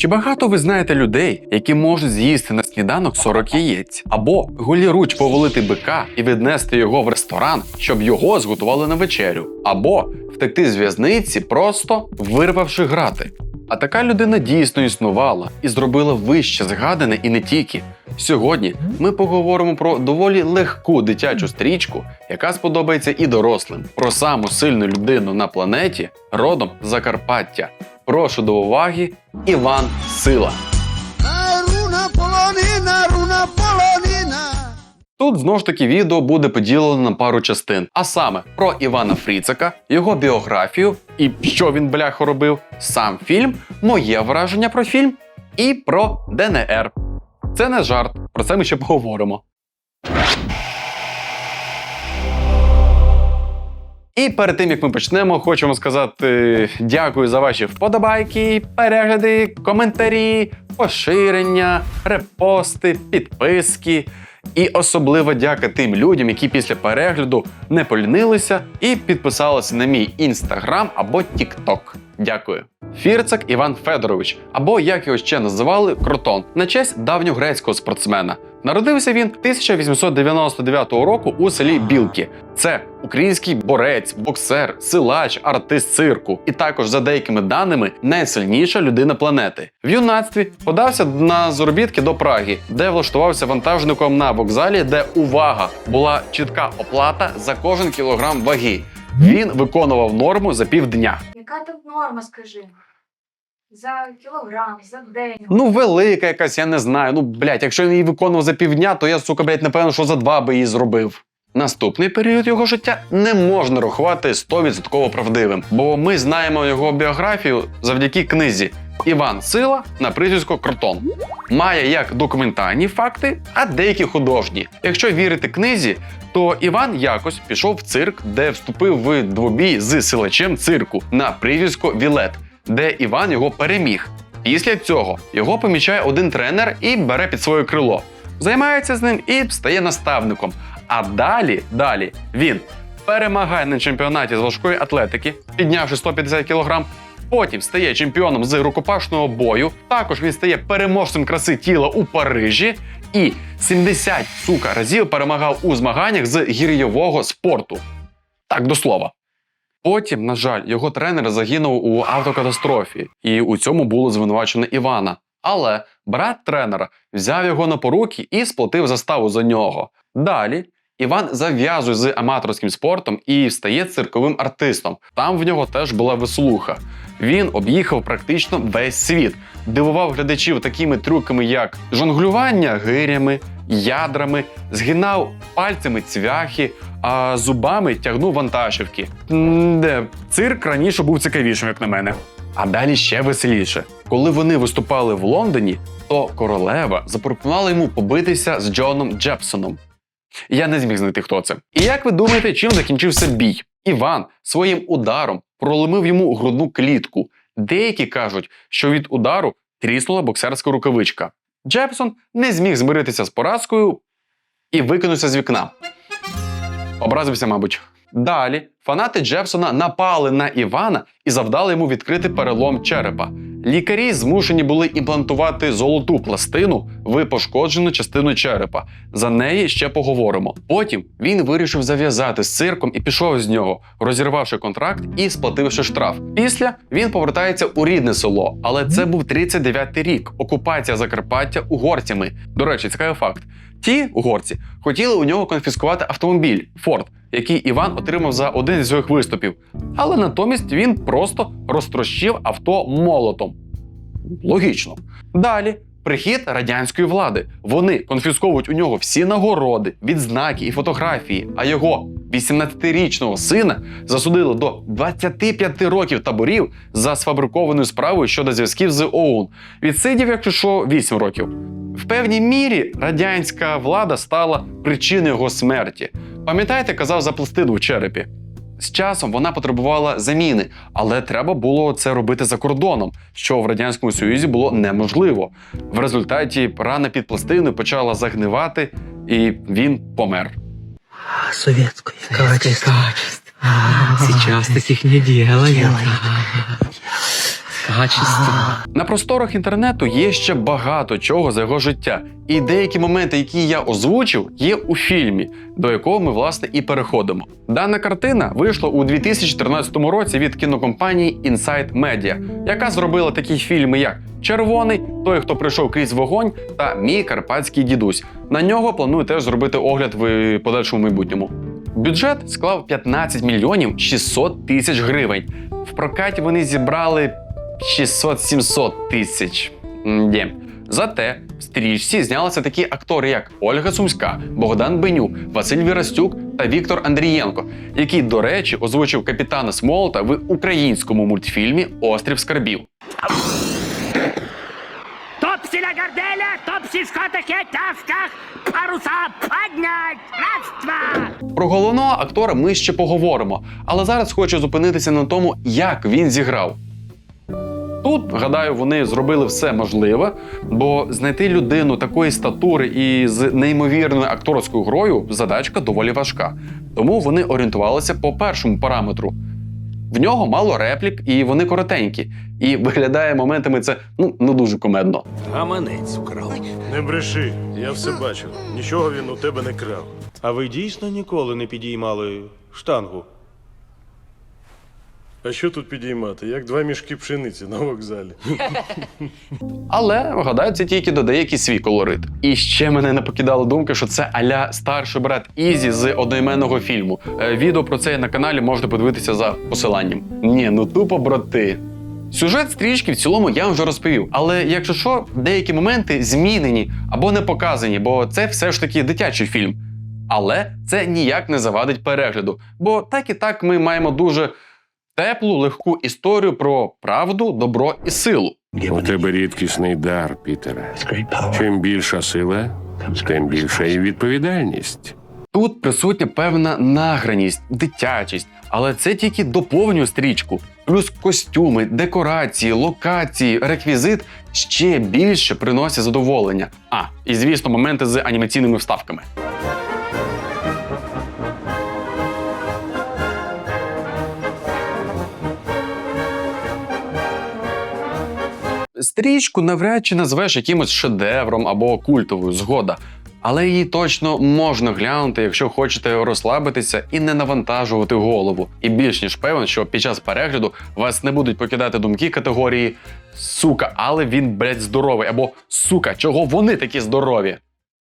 Чи багато ви знаєте людей, які можуть з'їсти на сніданок 40 яєць, або голіруч повалити бика і віднести його в ресторан, щоб його зготували на вечерю, або втекти з в'язниці, просто вирвавши грати? А така людина дійсно існувала і зробила вище згадане і не тільки. Сьогодні ми поговоримо про доволі легку дитячу стрічку, яка сподобається і дорослим, про саму сильну людину на планеті родом Закарпаття. Прошу до уваги Іван Сила. Тут знову ж таки відео буде поділено на пару частин, а саме про Івана Фріцика, його біографію і що він бляхо робив, сам фільм, моє враження про фільм і про ДНР. Це не жарт, про це ми ще поговоримо. І перед тим як ми почнемо, хочемо сказати дякую за ваші вподобайки, перегляди, коментарі, поширення, репости, підписки. І особлива дяка тим людям, які після перегляду не полінилися і підписалися на мій інстаграм або тікток. Дякую. Фірцак Іван Федорович, або як його ще називали Кротон, на честь давньогрецького спортсмена. Народився він 1899 року у селі Білки. Це український борець, боксер, силач, артист цирку, і також, за деякими даними, найсильніша людина планети. В юнацтві подався на заробітки до Праги, де влаштувався вантажником на вокзалі, де увага була чітка оплата за кожен кілограм ваги. Він виконував норму за півдня. Яка тут норма, скажи? За кілограм, за день. Ну, велика якась, я не знаю. Ну, блядь, якщо він її виконував за півдня, то я, сука, блядь, напевно, що за два би її зробив. Наступний період його життя не можна рахувати 100% правдивим, бо ми знаємо його біографію завдяки книзі Іван Сила на прізвисько Кротон. Має як документальні факти, а деякі художні. Якщо вірити книзі, то Іван якось пішов в цирк, де вступив в двобій з силачем цирку на прізвисько Вілет, де Іван його переміг. Після цього його помічає один тренер і бере під своє крило. Займається з ним і стає наставником. А далі, далі він перемагає на чемпіонаті з важкої атлетики, піднявши 150 кг. Потім стає чемпіоном з рукопашного бою. Також він стає переможцем краси тіла у Парижі і 70 сука разів перемагав у змаганнях з гір'євого спорту. Так до слова. Потім, на жаль, його тренер загинув у автокатастрофі, і у цьому було звинувачено Івана. Але брат тренера взяв його на поруки і сплатив заставу за нього. Далі Іван зав'язує з аматорським спортом і стає цирковим артистом. Там в нього теж була веслуха. Він об'їхав практично весь світ, дивував глядачів такими трюками, як жонглювання гирями, ядрами, згинав пальцями цвяхи, а зубами тягнув вантажівки. Де цирк раніше був цікавішим, як на мене. А далі ще веселіше. Коли вони виступали в Лондоні, то королева запропонувала йому побитися з Джоном Джепсоном. Я не зміг знайти, хто це. І як ви думаєте, чим закінчився бій? Іван своїм ударом проломив йому грудну клітку. Деякі кажуть, що від удару тріснула боксерська рукавичка. Джепсон не зміг змиритися з поразкою і викинувся з вікна. Образився, мабуть. Далі фанати Джепсона напали на Івана і завдали йому відкрити перелом черепа. Лікарі змушені були імплантувати золоту пластину в пошкоджену частину черепа. За неї ще поговоримо. Потім він вирішив зав'язати з цирком і пішов з нього, розірвавши контракт і сплативши штраф. Після він повертається у рідне село, але це був 39-й рік. Окупація Закарпаття угорцями. До речі, цікавий факт. Ті угорці хотіли у нього конфіскувати автомобіль Форд, який Іван отримав за один зі своїх виступів. Але натомість він просто розтрощив авто молотом. Логічно. Далі. Прихід радянської влади. Вони конфісковують у нього всі нагороди, відзнаки і фотографії. А його 18-річного сина засудили до 25 років таборів за сфабрикованою справою щодо зв'язків з ОУН. Відсидів, якщо що, 8 років. В певній мірі радянська влада стала причиною його смерті. Пам'ятаєте, казав за пластину в черепі? З часом вона потребувала заміни, але треба було це робити за кордоном, що в радянському союзі було неможливо. В результаті рана під пластиною почала загнивати, і він помер. Советское качество. Сейчас таких не делают. Качество. На просторах інтернету є ще багато чого за його життя, і деякі моменти, які я озвучив, є у фільмі, до якого ми власне і переходимо. Дана картина вийшла у 2014 році від кінокомпанії Inside Media, яка зробила такі фільми, як Червоний, той, хто прийшов крізь вогонь, та Мій карпатський дідусь. На нього планую теж зробити огляд в подальшому майбутньому. Бюджет склав 15 мільйонів 600 тисяч гривень. В прокаті вони зібрали 600-700 тисяч. М-де. Зате в стрічці знялися такі актори, як Ольга Сумська, Богдан Бенюк, Василь Вірастюк та Віктор Андрієнко, який, до речі, озвучив капітана Смолта в українському мультфільмі Острів Скарбів. Топси на горделях, топси в шкотах и оттяжках, паруса поднять, раз, два. Про головного актора ми ще поговоримо, але зараз хочу зупинитися на тому, як він зіграв. Тут, гадаю, вони зробили все можливе, бо знайти людину такої статури і з неймовірною акторською грою задачка доволі важка. Тому вони орієнтувалися по першому параметру. В нього мало реплік, і вони коротенькі. І виглядає моментами це ну не дуже комедно. Гаманець украв. Не бреши, я все бачив. Нічого він у тебе не крав. А ви дійсно ніколи не підіймали штангу? А що тут підіймати? Як два мішки пшениці на вокзалі. Але гадаю, це тільки додає якийсь свій колорит. І ще мене не покидала думка, що це аля старший брат Ізі з одноіменного фільму. Е, Відео про це на каналі можна подивитися за посиланням. Ні, ну тупо брати. Сюжет стрічки в цілому я вже розповів, але якщо що, деякі моменти змінені або не показані, бо це все ж таки дитячий фільм. Але це ніяк не завадить перегляду, бо так і так ми маємо дуже теплу, легку історію про правду, добро і силу. У тебе рідкісний дар, Пітере. Чим більша сила, тим більша і відповідальність. Тут присутня певна награність, дитячість, але це тільки доповнює стрічку. Плюс костюми, декорації, локації, реквізит ще більше приносять задоволення. А, і звісно, моменти з анімаційними вставками. Стрічку навряд чи назвеш якимось шедевром або культовою згода, але її точно можна глянути, якщо хочете розслабитися і не навантажувати голову. І більш ніж певен, що під час перегляду вас не будуть покидати думки категорії сука, але він блядь, здоровий або сука, чого вони такі здорові.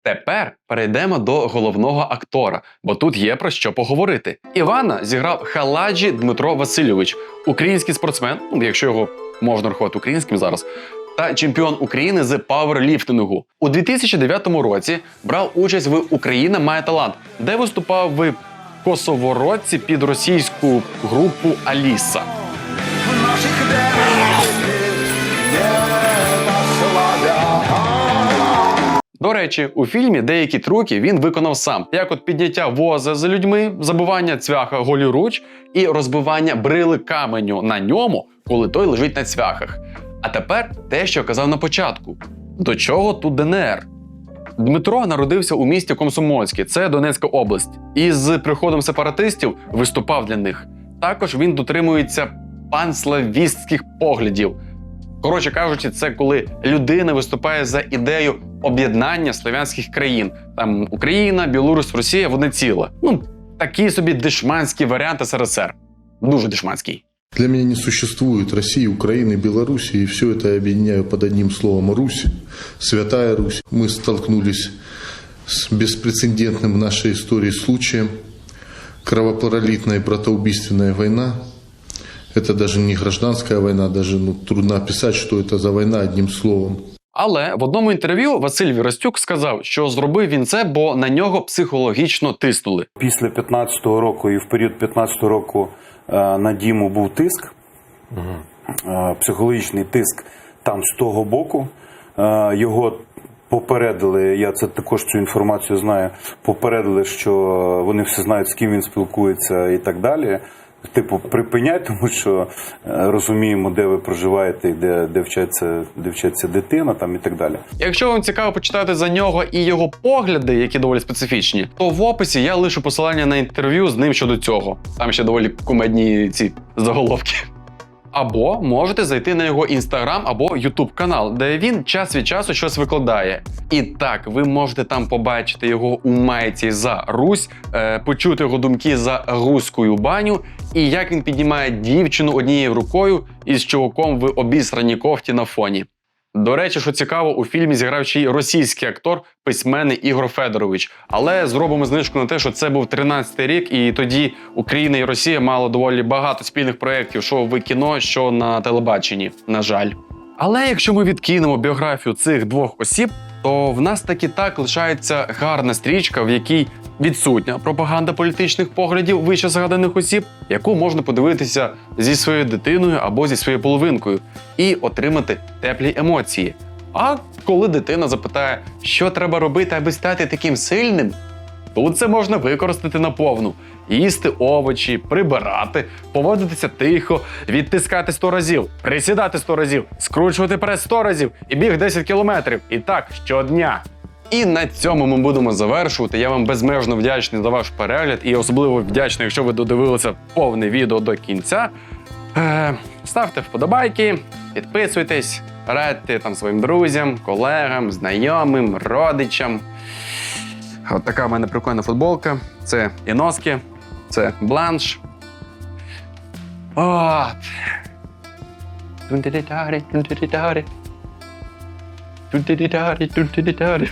Тепер перейдемо до головного актора, бо тут є про що поговорити. Івана зіграв Халаджі Дмитро Васильович, український спортсмен, якщо його можна рахувати українським зараз, та чемпіон України з пауерліфтингу. У 2009 році брав участь в Україна має талант, де виступав в Косовородці під російську групу Аліса. До речі, у фільмі деякі трюки він виконав сам, як от підняття воза з людьми, забивання цвяха голіруч і розбивання брили каменю на ньому, коли той лежить на цвяхах. А тепер те, що казав на початку: до чого тут ДНР? Дмитро народився у місті Комсомольське, це Донецька область, і з приходом сепаратистів виступав для них. Також він дотримується панславістських поглядів. Коротше кажучи, це коли людина виступає за ідею об'єднання слов'янських країн. Там Україна, Білорусь, Росія в одне ціле. Ну, такий собі дешманський варіант СРСР. Дуже дешманський. Для меня не существует России, Украины, Беларуси, и все это я объединяю под одним словом Русь, Святая Русь. Мы столкнулись с беспрецедентным в нашей истории случаем, кровопролитная и братоубийственная война. Это даже не гражданская война, даже ну, трудно описать, что это за война одним словом. Але в одному інтерв'ю Василь Віростюк сказав, що зробив він це, бо на нього психологічно тиснули. Після 15-го року і в період 15-го року е, на Діму був тиск, е, психологічний тиск там з того боку. Е, Його попередили, я це також цю інформацію знаю. Попередили, що вони всі знають, з ким він спілкується і так далі. Типу, припиняй, тому що е, розуміємо, де ви проживаєте, і де, де, вчаться, де вчаться дитина там і так далі. Якщо вам цікаво почитати за нього і його погляди, які доволі специфічні, то в описі я лишу посилання на інтерв'ю з ним щодо цього. Там ще доволі кумедні ці заголовки. Або можете зайти на його інстаграм або Ютуб канал, де він час від часу щось викладає. І так, ви можете там побачити його у майці за Русь, е, почути його думки за руською баню, і як він піднімає дівчину однією рукою із чуваком в обісраній кофті на фоні. До речі, що цікаво, у фільмі зіграв ще й російський актор, письменний Ігор Федорович. Але зробимо знижку на те, що це був 13-й рік, і тоді Україна і Росія мали доволі багато спільних проєктів, що в кіно, що на телебаченні. На жаль. Але якщо ми відкинемо біографію цих двох осіб, то в нас таки так лишається гарна стрічка, в якій відсутня пропаганда політичних поглядів вище згаданих осіб, яку можна подивитися зі своєю дитиною або зі своєю половинкою, і отримати теплі емоції. А коли дитина запитає, що треба робити, аби стати таким сильним, Тут це можна використати наповну. Їсти овочі, прибирати, поводитися тихо, відтискати 100 разів, присідати 100 разів, скручувати прес 100 разів і біг 10 кілометрів. І так щодня. І на цьому ми будемо завершувати. Я вам безмежно вдячний за ваш перегляд і особливо вдячний, якщо ви додивилися повне відео до кінця. Е, ставте вподобайки, підписуйтесь, радьте там своїм друзям, колегам, знайомим, родичам. От така в мене прикольна футболка. Це іноски, це бланш. От. Тун-ди-ди-дарі, тун-ди-ди-дарі. Тун-ди-ди-дарі, тун-ди-ди-дарі.